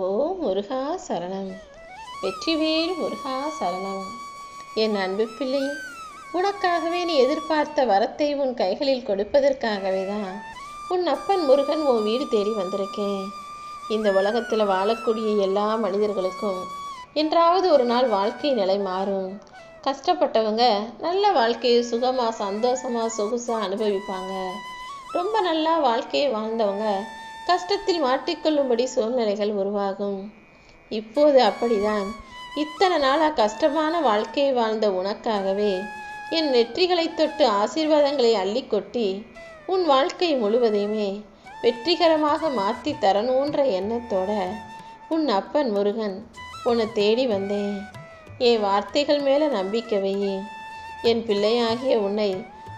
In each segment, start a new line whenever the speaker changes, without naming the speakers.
ஓ முருகா சரணம். வெற்றிவேல் முருகா சரணம். என் அன்பு பிள்ளை உனக்காகவே நீ எதிர்பார்த்த வரத்தை உன் கைகளில் கொடுப்பதற்காகவே தான் உன் அப்பன் முருகன் உன் வீடு தேடி வந்திருக்கேன். இந்த உலகத்தில் வாழக்கூடிய எல்லா மனிதர்களுக்கும் என்றாவது ஒரு நாள் வாழ்க்கை நிலை மாறும். கஷ்டப்பட்டவங்க நல்ல வாழ்க்கையை சுகமாக சந்தோஷமாக சொகுசாக அனுபவிப்பாங்க. ரொம்ப நல்லா வாழ்க்கையை வாழ்ந்தவங்க கஷ்டத்தில் மாட்டிக்கொள்ளும்படி சூழ்நிலைகள் உருவாகும். இப்போது அப்படிதான். இத்தனை நாளாக கஷ்டமான வாழ்க்கையை வாழ்ந்த உனக்காகவே என் நெற்றிகளை தொட்டு ஆசீர்வாதங்களை அள்ளி கொட்டி உன் வாழ்க்கை முழுவதையுமே வெற்றிகரமாக மாற்றி தரணுன்ற எண்ணத்தோட உன் அப்பன் முருகன் உன்னை தேடி வந்தேன் என் வார்த்தைகள் மேலே நம்பிக்கவையே என் பிள்ளையாகிய உன்னை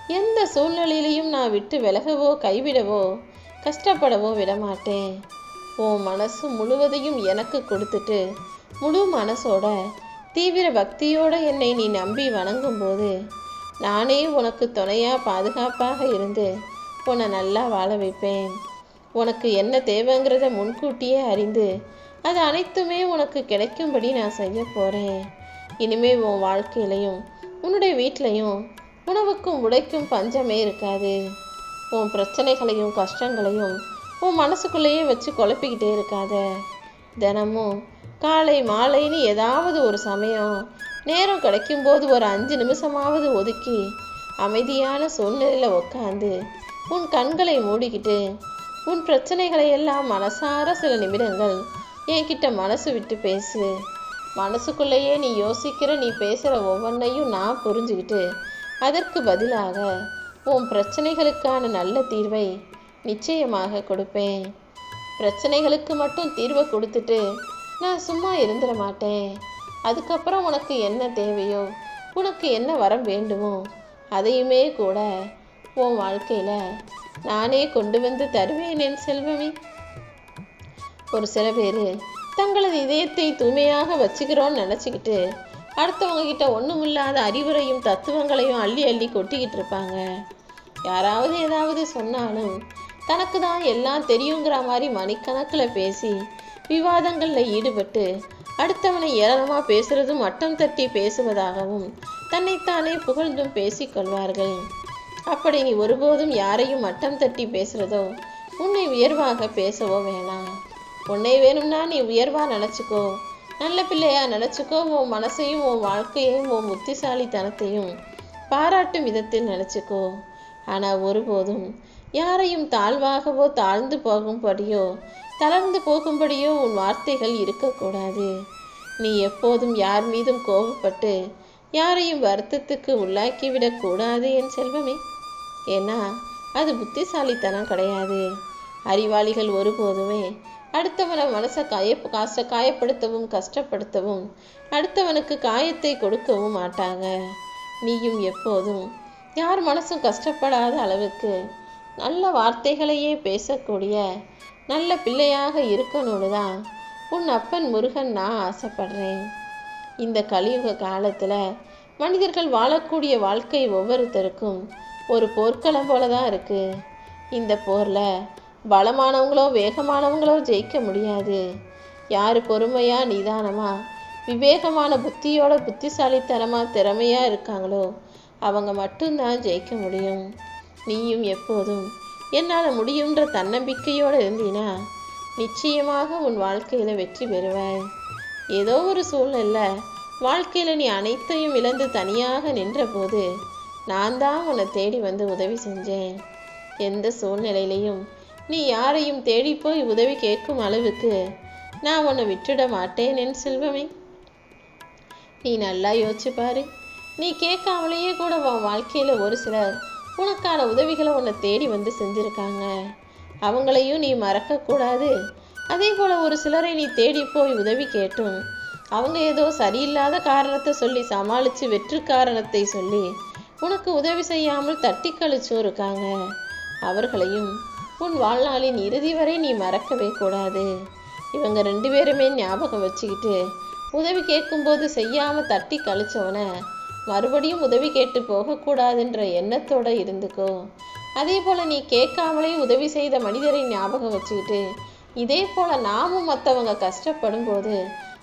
எந்த சூழ்நிலையிலையும் நான் விட்டு விலகவோ கைவிடவோ கஷ்டப்படவும் விடமாட்டேன். உன் மனசு முழுவதையும் எனக்கு கொடுத்துட்டு முழு மனசோட தீவிர பக்தியோட என்னை நீ நம்பி வணங்கும்போது நானே உனக்கு துணையாக பாதுகாப்பாக இருந்து உன்னை நல்லா வாழ வைப்பேன். உனக்கு என்ன தேவைங்கிறத முன்கூட்டியே அறிந்து அது அனைத்துமே உனக்கு கிடைக்கும்படி நான் செய்ய போகிறேன் இனிமே உன் வாழ்க்கையிலையும் உன்னுடைய வீட்லையும் உணவுக்கும் உடைக்கும் பஞ்சமே இருக்காது. உன் பிரச்சனைகளையும் கஷ்டங்களையும் உன் மனசுக்குள்ளேயே வச்சு குழப்பிக்கிட்டே இருக்காத. தினமும் காலை மாலைன்னு ஏதாவது ஒரு சமயம் நேரம் கிடைக்கும்போது ஒரு அஞ்சு நிமிஷமாவது ஒதுக்கி அமைதியான சூழ்நிலையில் உட்காந்து உன் கண்களை மூடிக்கிட்டு உன் பிரச்சனைகளை எல்லாம் மனசார சில நிமிடங்கள் என்கிட்ட மனசு விட்டு பேசு. மனசுக்குள்ளேயே நீ யோசிக்கிற நீ பேசுகிற ஒவ்வொன்றையும் நான் புரிஞ்சுக்கிட்டு அதற்கு பதிலாக உன் பிரச்சனைகளுக்கான நல்ல தீர்வை நிச்சயமாக கொடுப்பேன். பிரச்சனைகளுக்கு மட்டும் தீர்வை கொடுத்துட்டு நான் சும்மா இருந்துட மாட்டேன். அதுக்கப்புறம் உனக்கு என்ன தேவையோ உனக்கு என்ன வரம் வேண்டுமோ அதையுமே கூட உன் வாழ்க்கையில் நானே கொண்டு வந்து தருவேன் என் செல்வமே. ஒரு சில பேர் தங்களது இதயத்தை தூய்மையாக வச்சுக்கிறோன்னு நினச்சிக்கிட்டு அடுத்தவங்க கிட்ட ஒன்றுமில்லாத அறிவுரையும் தத்துவங்களையும் அள்ளி அள்ளி கொட்டிக்கிட்டு இருப்பாங்க. யாராவது ஏதாவது சொன்னாலும் தனக்கு தான் எல்லாம் தெரியுங்கிற மாதிரி மணிக்கணக்கில் பேசி விவாதங்களில் ஈடுபட்டு அடுத்தவனை ஏளனமாக பேசுறதும் மட்டம் தட்டி பேசுவதாகவும் தன்னைத்தானே புகழ்ந்தும் பேசிக்கொள்வார்கள் அப்படி நீ ஒருபோதும் யாரையும் மட்டம் தட்டி பேசுறதோ உன்னை உயர்வாக பேசவோ வேணாம் உன்னை வேணும்னா நீ உயர்வாக நினச்சிக்கோ. நல்ல பிள்ளையா நினச்சிக்கோ. உன் மனசையும் உன் வாழ்க்கையையும் உன் புத்திசாலித்தனத்தையும் பாராட்டும் விதத்தில் நினச்சிக்கோ. ஆனால் ஒருபோதும் யாரையும் தாழ்வாகவோ தாழ்ந்து போகும்படியோ தளர்ந்து போகும்படியோ உன் வார்த்தைகள் இருக்கக்கூடாது. நீ எப்போதும் யார் மீதும் கோபப்பட்டு யாரையும் வருத்தத்துக்கு உள்ளாக்கிவிடக் கூடாது என் செல்வமே. ஏன்னா அது புத்திசாலித்தனம் கிடையாது. அறிவாளிகள் ஒருபோதுமே அடுத்தவனை மனசை காய காச காயப்படுத்தவும் கஷ்டப்படுத்தவும் அடுத்தவனுக்கு காயத்தை கொடுக்கவும் மாட்டாங்க. நீயும் எப்போதும் யார் மனசும் கஷ்டப்படாத அளவுக்கு நல்ல வார்த்தைகளையே பேசக்கூடிய நல்ல பிள்ளையாக இருக்கணும்னு தான் உன் அப்பன் முருகன் நான் ஆசைப்படுறேன். இந்த கலியுக காலத்தில் மனிதர்கள் வாழக்கூடிய வாழ்க்கை ஒவ்வொருத்தருக்கும் ஒரு போர்க்களம் போல தான் இருக்குது இந்த போரில் பலமானவங்களோ வேகமானவங்களோ ஜெயிக்க முடியாது. யார் பொறுமையாக நிதானமாக விவேகமான புத்தியோட புத்திசாலித்தனமாக திறமையாக இருக்காங்களோ அவங்க மட்டும்தான் ஜெயிக்க முடியும். நீயும் எப்போதும் என்னால் முடியுன்ற தன்னம்பிக்கையோடு இருந்தீனா நிச்சயமாக உன் வாழ்க்கையில் வெற்றி பெறுவாய் ஏதோ ஒரு சூழ்நிலை வாழ்க்கையில் நீ அனைத்தையும் இழந்து தனியாக நின்றபோது நான் தான் உன்னை தேடி வந்து உதவி செஞ்சேன். எந்த சூழ்நிலையிலையும் நீ யாரையும் தேடி போய் உதவி கேட்கும் அளவுக்கு நான் உன்னை விட்டுட மாட்டேன் என் செல்வமே. நீ நல்லா யோசிச்சு பாரு. நீ கேட்காமலேயே கூட உன் வாழ்க்கையில் ஒரு சிலர் உனக்கான உதவிகளை உன்னை தேடி வந்து செஞ்சுருக்காங்க. அவங்களையும் நீ மறக்கக்கூடாது. அதே போல் ஒரு சிலரை நீ தேடி போய் உதவி கேட்டும். அவங்க ஏதோ சரியில்லாத காரணத்தை சொல்லி சமாளித்து வெற்று காரணத்தை சொல்லி உனக்கு உதவி செய்யாமல் தட்டி கழிச்சும் இருக்காங்க. அவர்களையும் உன் வாழ்நாளின் இறுதி வரை நீ மறக்கவே கூடாது. இவங்க ரெண்டு பேருமே ஞாபகம் வச்சுக்கிட்டு உதவி கேட்கும்போது செய்யாமல் தட்டி கழிச்சவனை மறுபடியும் உதவி கேட்டு போகக்கூடாதுன்ற எண்ணத்தோட இருந்துக்கோ. அதே போல் நீ கேட்காமலே உதவி செய்த மனிதரை ஞாபகம் வச்சுக்கிட்டு இதே போல நாமும் மற்றவங்க கஷ்டப்படும் போது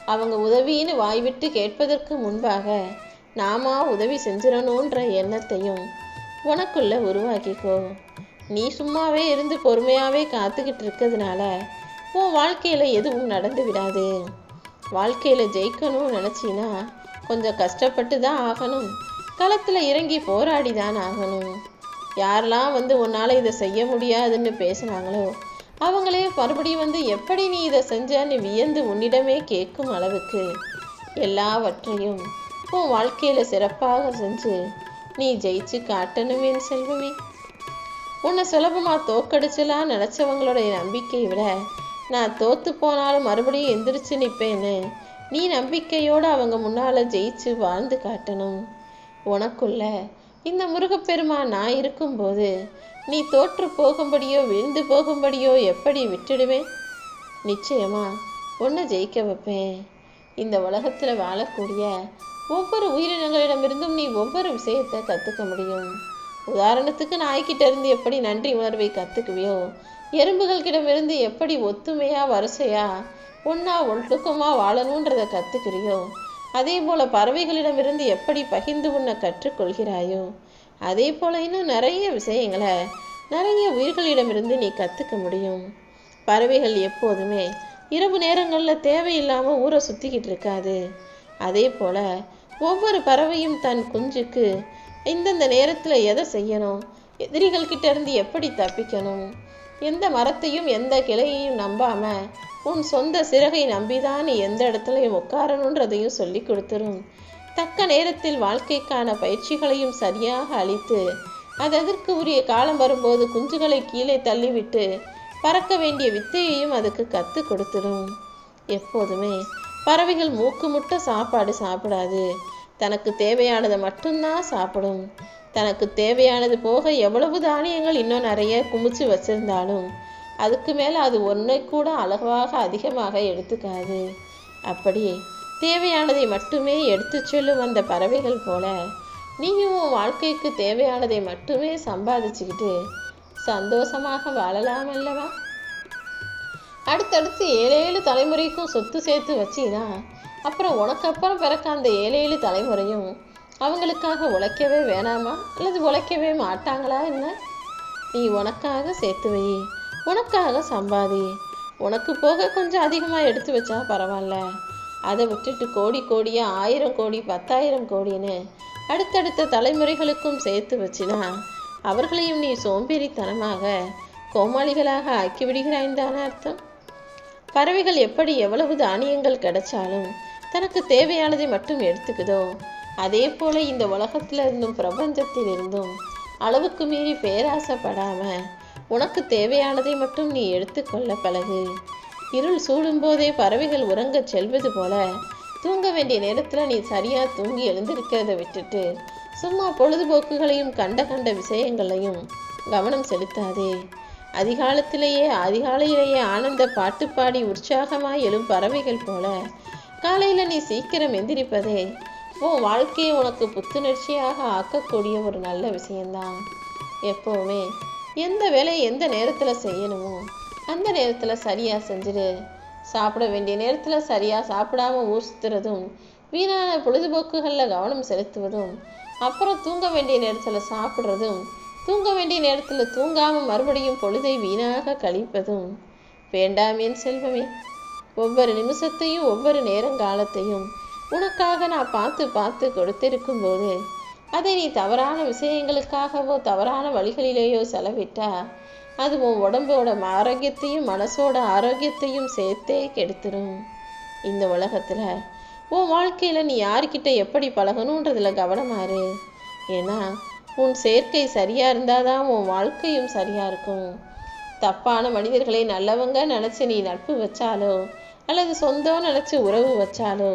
அவங்க உதவின்னு வாய்விட்டு கேட்பதற்கு முன்பாக நாம உதவி செஞ்சிடணுன்ற எண்ணத்தையும் உனக்குள்ள உருவாக்கிக்கோ. நீ சும்மாவே இருந்து பொறுமையாவே காத்துக்கிட்டு இருக்கிறதுனால உன் வாழ்க்கையில எதுவும் நடந்து விடாது. வாழ்க்கையில ஜெயிக்கணும்னு நினச்சின்னா கொஞ்சம் கஷ்டப்பட்டு தான் ஆகணும். களத்துல இறங்கி போராடி தான் ஆகணும். யாரெல்லாம் வந்து உன்னால இதை செய்ய முடியாதுன்னு பேசுனாங்களோ அவங்களே மறுபடியும் வந்து எப்படி நீ இதை செஞ்சன்னு வியந்து உன்னிடமே கேட்கும் அளவுக்கு எல்லாவற்றையும் உன் வாழ்க்கையில சிறப்பாக செஞ்சு நீ ஜெயிச்சு காட்டணுமே என் செல்வமே. உன்னை சுலபமா தோக்கடிச்சலாம் நினைச்சவங்களுடைய நம்பிக்கையை விட நான் தோத்து போனாலும் மறுபடியும் எந்திரிச்சு நிற்பேன்னு நீ நம்பிக்கையோடு அவங்க முன்னால் ஜெயிச்சு வாழ்ந்து காட்டணும். உனக்குள்ள இந்த முருகப்பெருமான் நான் இருக்கும்போது நீ தோற்று போகும்படியோ விழுந்து போகும்படியோ எப்படி விட்டுடுவேன்? நிச்சயமா உன்னை ஜெயிக்க வைப்பேன். இந்த உலகத்தில் வாழக்கூடிய ஒவ்வொரு உயிரினங்களிடமிருந்தும் நீ ஒவ்வொரு விஷயத்தை கற்றுக்க முடியும். உதாரணத்துக்கு நாய்கிட்ட இருந்து எப்படி நன்றி உணர்வை கற்றுக்குவியோ எறும்புகள்கிடமிருந்து எப்படி ஒத்துமையா வரிசையா ஒன்றா ஒழுக்கமாக வாழணுன்றதை கற்றுக்கிறியோ அதே போல் பறவைகளிடமிருந்து எப்படி பகிர்ந்து உன்னை கற்றுக்கொள்கிறாயோ? அதே போல் இன்னும் நிறைய விஷயங்களை நிறைய உயிர்களிடமிருந்து நீ கற்றுக்க முடியும். பறவைகள் எப்போதுமே இரவு நேரங்களில் தேவையில்லாமல் ஊரை சுற்றிக்கிட்டு இருக்காது. அதே போல் ஒவ்வொரு பறவையும் தன் குஞ்சுக்கு இந்தந்த நேரத்தில் எதை செய்யணும் எதிரிகள் கிட்டேருந்து எப்படி தப்பிக்கணும் எந்த மரத்தையும் எந்த கிளையையும் நம்பாம உன் சொந்த சிறகை நம்பிதான் நீ எந்த இடத்துலையும் உட்காரணுன்றதையும் சொல்லி கொடுத்துரும். தக்க நேரத்தில் வாழ்க்கைக்கான பயிற்சிகளையும் சரியாக அளித்து அது அதற்கு உரிய காலம் வரும்போது குஞ்சுகளை கீழே தள்ளிவிட்டு பறக்க வேண்டிய வித்தையையும் அதுக்கு கற்றுக் கொடுத்துடும் எப்போதுமே பறவைகள் மூக்கு முட்ட சாப்பாடு சாப்பிடாது. தனக்கு தேவையானதை மட்டும்தான் சாப்பிடும். தனக்கு தேவையானது போக எவ்வளவு தானியங்கள் இன்னும் நிறைய குமிச்சு வச்சிருந்தாலும் அதுக்கு மேலே அது ஒன்றை கூட அழகாக அதிகமாக எடுத்துக்காது. அப்படி தேவையானதை மட்டுமே எடுத்து செல்லும் அந்த பறவைகள் போல நீயும் உன் வாழ்க்கைக்கு தேவையானதை மட்டுமே சம்பாதிச்சுக்கிட்டு சந்தோஷமாக வாழலாம் அல்லவா? அடுத்தடுத்து ஏழு ஏழு தலைமுறைக்கும் சொத்து சேர்த்து வச்சினா அப்புறம் உனக்கு அப்புறம் பிறக்க அந்த ஏழு ஏழு தலைமுறையும் அவங்களுக்காக உழைக்கவே வேணாமா? அல்லது உழைக்கவே மாட்டாங்களா என்ன? நீ உனக்காக சேர்த்து வை. உனக்காக சம்பாதி. உனக்கு போக கொஞ்சம் அதிகமாக எடுத்து வச்சா பரவாயில்ல. அதை விட்டுட்டு கோடி கோடியா ஆயிரம் கோடி பத்தாயிரம் கோடின்னு அடுத்தடுத்த தலைமுறைகளுக்கும் சேர்த்து வச்சினா அவர்களையும் நீ சோம்பேறித்தனமாக கோமாளிகளாக ஆக்கி விடுகிறாய் தானே அர்த்தம்? பறவைகள் எப்படி எவ்வளவு தானியங்கள் கிடைச்சாலும் தனக்கு தேவையானதை மட்டும் எடுத்துக்குதோ அதே போல இந்த உலகத்துல இருந்தும் பிரபஞ்சத்தில் இருந்தும் அளவுக்கு மீறி பேராசைப்படாமல் உனக்கு தேவையானதை மட்டும் நீ எடுத்துக்கொள்ள பழகு. இருள் சூடும் போதே பறவைகள் உறங்கச் செல்வது போல தூங்க வேண்டிய நேரத்துல நீ சரியா தூங்கி எழுந்திருக்கிறத விட்டுட்டு சும்மா பொழுதுபோக்குகளையும் கண்ட கண்ட விஷயங்களையும் கவனம் செலுத்தாதே. அதிகாலத்திலேயே அதிகாலையிலேயே ஆனந்த பாட்டு பாடி உற்சாகமாய் எழும் பறவைகள் போல காலையில நீ சீக்கிரம் எந்திரிப்பதே உன் வாழ்க்கையை உனக்கு புத்துணர்ச்சியாக ஆக்கக்கூடிய ஒரு நல்ல விஷயம்தான். எப்போவுமே எந்த வேலையை எந்த நேரத்தில் செய்யணுமோ அந்த நேரத்தில் சரியாக செஞ்சிடு சாப்பிட வேண்டிய நேரத்தில் சரியாக சாப்பிடாம ஊர் சுத்துறதும் வீணான பொழுதுபோக்குகளில் கவனம் செலுத்துவதும் அப்புறம் தூங்க வேண்டிய நேரத்தில் சாப்பிட்றதும் தூங்க வேண்டிய நேரத்தில் தூங்காமல் மறுபடியும் பொழுதை வீணாக கழிப்பதும் வேண்டாம் என் செல்வமே. ஒவ்வொரு நிமிஷத்தையும் ஒவ்வொரு நேரங்காலத்தையும் உனக்காக நான் பார்த்து பார்த்து கொடுத்திருக்கும் போது அதை நீ தவறான விஷயங்களுக்காகவோ தவறான வழிகளிலேயோ செலவிட்டா அது உன் உடம்போட ஆரோக்கியத்தையும் மனசோட ஆரோக்கியத்தையும் சேர்த்தே கெடுத்துரும். இந்த உலகத்தில் உன் வாழ்க்கையில் நீ யார்கிட்ட எப்படி பழகணுன்றதில் கவனமாரு ஏன்னா உன் சேர்க்கை சரியாக இருந்தால் தான் உன் வாழ்க்கையும் சரியாக இருக்கும். தப்பான மனிதர்களை நல்லவங்க நினச்சி நீ நட்பு வச்சாலோ அல்லது சொந்தம் நினச்சி உறவு வச்சாலோ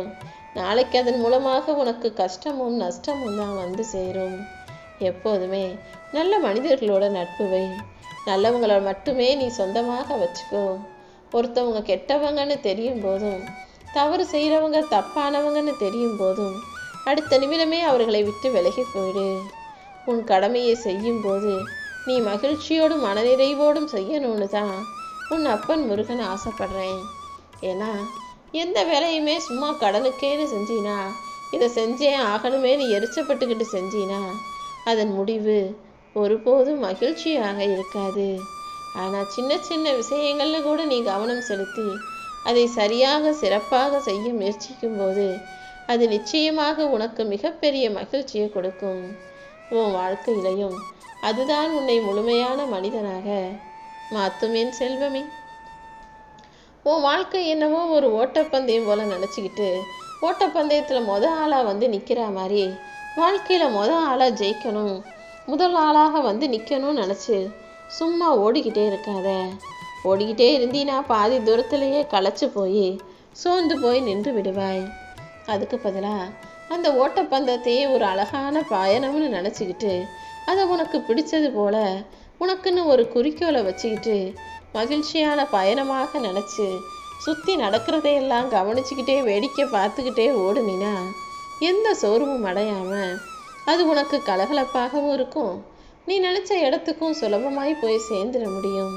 நாளைக்கு அதன் மூலமாக உனக்கு கஷ்டமும் நஷ்டமும் தான் வந்து சேரும். எப்போதுமே நல்ல மனிதர்களோட நட்பு வை. நல்லவங்கள மட்டுமே நீ சொந்தமாக வச்சுக்கோ. ஒருத்தவங்க கெட்டவங்கன்னு தெரியும் போதும் தவறு செய்கிறவங்க தப்பானவங்கன்னு தெரியும் போதும் அடுத்த நிமிடமே அவர்களை விட்டு விலகி போயிடு. உன் கடமையை செய்யும் போது நீ மகிழ்ச்சியோடும் மனநிறைவோடும் செய்யணும்னு தான் உன் அப்பன் முருகன் ஆசைப்படுறேன். ஏன்னா எந்த வேலையுமே சும்மா கடலுக்கேன்னு செஞ்சினா? இதை செஞ்சே ஆகணுமேனு எரிச்சப்பட்டுக்கிட்டு செஞ்சினா? அதன் முடிவு ஒருபோதும் மகிழ்ச்சியாக இருக்காது. ஆனால் சின்ன சின்ன விஷயங்களில் கூட நீ கவனம் செலுத்தி அதை சரியாக சிறப்பாக செய்ய முயற்சிக்கும் போது அது நிச்சயமாக உனக்கு மிகப்பெரிய மகிழ்ச்சியை கொடுக்கும். உன் வாழ்க்கையிலையும் அதுதான் உன்னை முழுமையான மனிதனாக மாத்தும் என் செல்வமே. உன் வாழ்க்கை என்னவோ ஒரு ஓட்டப்பந்தயம் போல நினச்சிக்கிட்டு ஓட்டப்பந்தயத்தில் முத ஆளாக வந்து நிற்கிற மாதிரி வாழ்க்கையில் முத ஆளாக ஜெயிக்கணும் முதல் ஆளாக வந்து நிற்கணும்னு நினச்சி சும்மா ஓடிக்கிட்டே இருக்காத. ஓடிக்கிட்டே இருந்தீன்னா பாதி தூரத்திலேயே களைச்சி போய் சோர்ந்து போய் நின்று விடுவாய். அதுக்கு பதிலாக அந்த ஓட்டப்பந்தயத்தையே ஒரு அழகான பயணம்னு நினச்சிக்கிட்டு அதை உனக்கு பிடிச்சது போல உனக்குன்னு ஒரு குறிக்கோளை வச்சுக்கிட்டு மகிழ்ச்சியான பயணமாக நினச்சி சுற்றி நடக்கிறதையெல்லாம் கவனிச்சுக்கிட்டே வேடிக்கை பார்த்துக்கிட்டே ஓடுனினா எந்த சோர்வும் அடையாமல் அது உனக்கு கலகலப்பாகவும் இருக்கும். நீ நினச்ச இடத்துக்கும் சுலபமாய் போய் சேர்ந்துட முடியும்.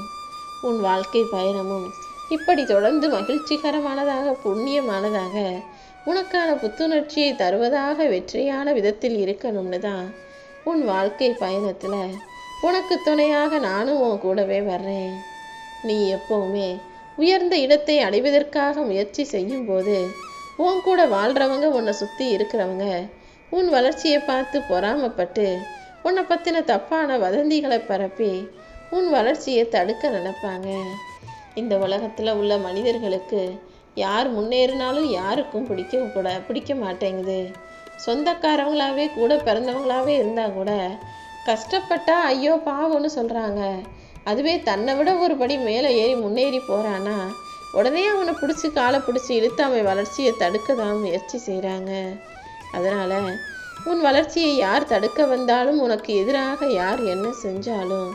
உன் வாழ்க்கை பயணமும் இப்படி தொடர்ந்து மகிழ்ச்சிகரமானதாக புண்ணியமானதாக உனக்கான புத்துணர்ச்சியை தருவதாக வெற்றியான விதத்தில் இருக்கணும்னு தான் உன் வாழ்க்கை பயணத்தில் உனக்கு துணையாக நானும் உன் கூடவே வர்றேன். நீ எப்போவுமே உயர்ந்த இடத்தை அடைவதற்காக முயற்சி செய்யும்போது உன் கூட வாழ்கிறவங்க உன்னை சுற்றி இருக்கிறவங்க உன் வளர்ச்சியை பார்த்து பொறாமப்பட்டு உன்னை பற்றின தப்பான வதந்திகளை பரப்பி உன் வளர்ச்சியை தடுக்க நினைப்பாங்க. இந்த உலகத்தில் உள்ள மனிதர்களுக்கு யார் முன்னேறினாலும் யாருக்கும் பிடிக்க கூட பிடிக்க மாட்டேங்குது. சொந்தக்காரவங்களாவே கூட பிறந்தவங்களாவே இருந்தால் கூட கஷ்டப்பட்டா ஐயோ பாவம்னு சொல்கிறாங்க அதுவே தன்னை விட ஒரு படி மேலே ஏறி முன்னேறி போகிறானா உடனே அவனை பிடிச்சி காலை பிடிச்சி இழுத்து அவன் வளர்ச்சியை தடுக்க தான் முயற்சி செய்கிறாங்க அதனால் உன் வளர்ச்சியை யார் தடுக்க வந்தாலும் உனக்கு எதிராக யார் என்ன செஞ்சாலும்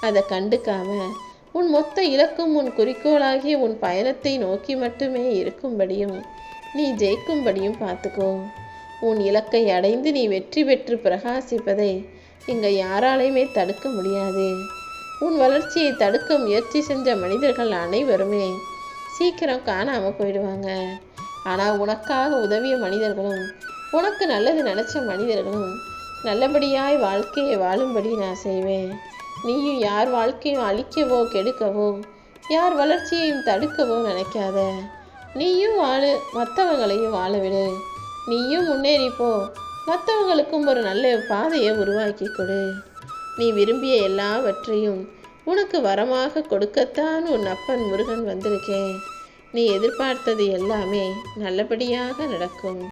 அதை கண்டுக்காம உன் மொத்த இலக்கும் உன் குறிக்கோளாகிய உன் பயணத்தை நோக்கி மட்டுமே இருக்கும்படியும் நீ ஜெயிக்கும்படியும் பார்த்துக்கோ. உன் இலக்கை அடைந்து நீ வெற்றி பெற்று பிரகாசிப்பதை இங்கே யாராலையுமே தடுக்க முடியாது. உன் வளர்ச்சியை தடுக்க முயற்சி செஞ்ச மனிதர்கள் அனைவருமே சீக்கிரம் காணாமல் போயிடுவாங்க. ஆனால் உனக்காக உதவிய மனிதர்களும் உனக்கு நல்லது நினச்ச மனிதர்களும் நல்லபடியாய் வாழ்க்கையை வாழும்படி நான் செய்வேன். நீயும் யார் வாழ்க்கையும் அழிக்கவோ கெடுக்கவோ யார் வளர்ச்சியையும் தடுக்கவோ நினைக்காத. நீயும் வாழு மற்றவங்களையும் வாழ விடு நீயும் முன்னேறிப்போ மற்றவங்களுக்கும் ஒரு நல்ல பாதையை உருவாக்கி கொடு. நீ விரும்பிய எல்லாவற்றையும் உனக்கு வரமாக கொடுக்கத்தான் உன் அப்பன் முருகன் வந்திருக்கேன். நீ எதிர்பார்த்தது எல்லாமே நல்லபடியாக நடக்கும்.